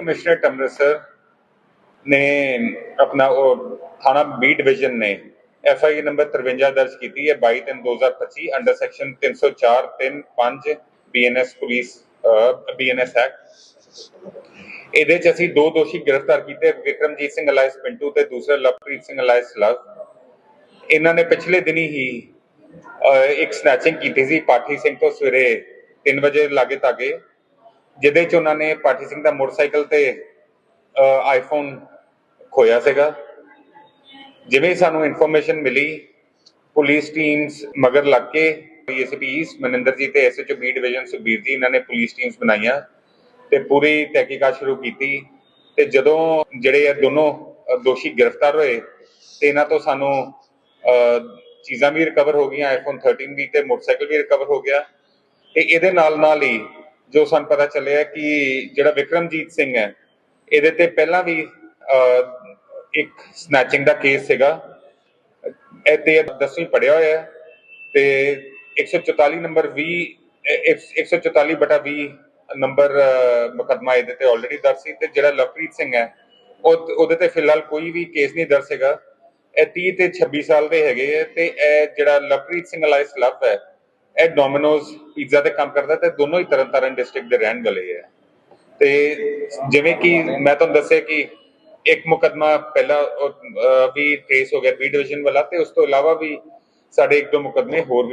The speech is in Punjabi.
ਕਮਿਸ਼ਨਰ ਅੰਮ੍ਰਿਤਸਰ ਨੇ ਆਪਣਾ ਉਹ ਥਾਣਾ ਬੀ ਡਿਵੀਜ਼ਨ ਨੇ ਐਫ ਆਈ ਨੰਬਰ 53 ਦਰਜ ਕੀਤੀ ਹੈ 22 ਤਿੰਨ 2025 under section 304 3 5 BNS police BNS act. ਇਹਦੇ ਚ ਅਸੀਂ ਦੋ ਦੋਸ਼ੀ ਗ੍ਰਿਫਤਾਰ ਕੀਤੇ, ਵਿਕਰਮਜੀਤ ਸਿੰਘ ਅਲਾਇਸ ਪਿੰਟੂ ਤੇ ਦੂਸਰਾ ਲਵਪ੍ਰੀਤ ਸਿੰਘ ਅਲਾਇਸ ਲਵ। ਇਹਨਾਂ ਨੇ ਪਿਛਲੇ ਦਿਨੀ ਹੀ ਇੱਕ ਸਨੈਚਿੰਗ ਕੀਤੀ ਸੀ, ਪਾਠੀ ਸਿੰਘ ਤੋਂ ਸਵੇਰੇ 3 ਵਜੇ ਲਾਗੇ ਤਾਗੇ ਜਿਹਦੇ ਚ ਉਹਨਾਂ ਨੇ ਪਾਠੀ ਸਿੰਘ ਦਾ ਮੋਟਰਸਾਈਕਲ ਤੇ ਆਈਫੋਨ ਖੋਇਆ ਸੀਗਾ। ਜਿਵੇਂ ਸਾਨੂੰ ਇਨਫੋਰਮੇਸ਼ਨ ਮਿਲੀ, ਪੁਲਿਸ ਟੀਮਸ ਮਗਰ ਲੱਗ ਕੇ ਏਸੀਪੀ ਈਸਟ ਮਨਿੰਦਰ ਜੀ ਤੇ ਐਸਐਚਓ ਬੀ ਡਿਵੀਜ਼ਨ ਸੁਖਬੀਰ ਜੀ ਇਹਨਾਂ ਨੇ ਪੁਲਿਸ ਟੀਮਸ ਬਣਾਈਆਂ ਤੇ ਪੂਰੀ ਤਹਿਕੀਕਾਤ ਸ਼ੁਰੂ ਕੀਤੀ ਤੇ ਜਦੋਂ ਜਿਹੜੇ ਇਹ ਦੋਨੋਂ ਦੋਸ਼ੀ ਗ੍ਰਿਫਤਾਰ ਹੋਏ ਤੇ ਇਹਨਾਂ ਤੋਂ ਸਾਨੂੰ ਚੀਜ਼ਾਂ ਵੀ ਰਿਕਵਰ ਹੋ ਗਈਆਂ ਆਈਫੋਨ 13 ਵੀ ਤੇ ਮੋਟਰਸਾਈਕਲ ਵੀ ਰਿਕਵਰ ਹੋ ਗਿਆ ਤੇ ਇਹਦੇ ਨਾਲ ਨਾਲ ਹੀ ਜੋ ਸਾਨੂੰ ਪਤਾ ਚੱਲਿਆ ਕਿ ਜਿਹੜਾ ਵਿਕਰਮਜੀਤ ਸਿੰਘ ਹੈ, ਇਹਦੇ ਤੇ ਪਹਿਲਾਂ ਵੀ ਇੱਕ ਸਨੈਚਿੰਗ ਦਾ ਕੇਸ ਸੀਗਾ। ਇਹ ਤੇ 10ਵੀਂ ਪੜਿਆ ਹੋਇਆ ਹੈ ਤੇ 144 ਨੰਬਰ 20 ਇਹ- ਇਹ 144 ਬਟਾ 20 ਨੰਬਰ ਮੁਕਦਮਾ ਇਹਦੇ ਤੇ ਆਲਰੇਡੀ ਦਰਜ ਸੀ ਤੇ ਜਿਹੜਾ ਲਵਪ੍ਰੀਤ ਸਿੰਘ ਹੈ, ਉਹ, ਉਹਦੇ ਤੇ ਫਿਲਹਾਲ ਕੋਈ ਵੀ ਕੇਸ ਨਹੀਂ ਦਰਜ ਹੈਗਾ ਇਹ 30 ਤੇ 26 ਸਾਲ ਦੇ ਹੈਗੇ ਹੈ ਤੇ ਇਹ ਜਿਹੜਾ ਲਵਪ੍ਰੀਤ ਸਿੰਘ ਅਲਾਈਸ ਲਵ ਹੈ ਇਹ ਡੋਮਿਨੋਜ਼ ਪੀਜ਼ਾ ਤੇ ਕੰਮ ਕਰਦਾ ਤੇ ਦੋਨੋਂ ਹੀ ਤਰਨਤਾਰਨ ਡਿਸਟ੍ਰਿਕਟ ਦੇ ਰਹਿਣ ਵਾਲੇ ਹੈ ਤੇ ਜਿਵੇਂ ਕਿ ਮੈਂ ਤੁਹਾਨੂੰ ਦੱਸਿਆ ਕਿ ਇੱਕ ਮੁਕਦਮਾ ਪਹਿਲਾਂ ਵੀ ਟ੍ਰੇਸ ਹੋ ਗਿਆ ਬੀ ਡਿਵੀਜ਼ਨ ਵਾਲਾ ਤੇ ਉਸ ਤੋਂ ਇਲਾਵਾ ਵੀ ਸਾਡੇ ਇੱਕ ਦੋ ਮੁਕਦਮੇ ਹੋਰ ਵੀ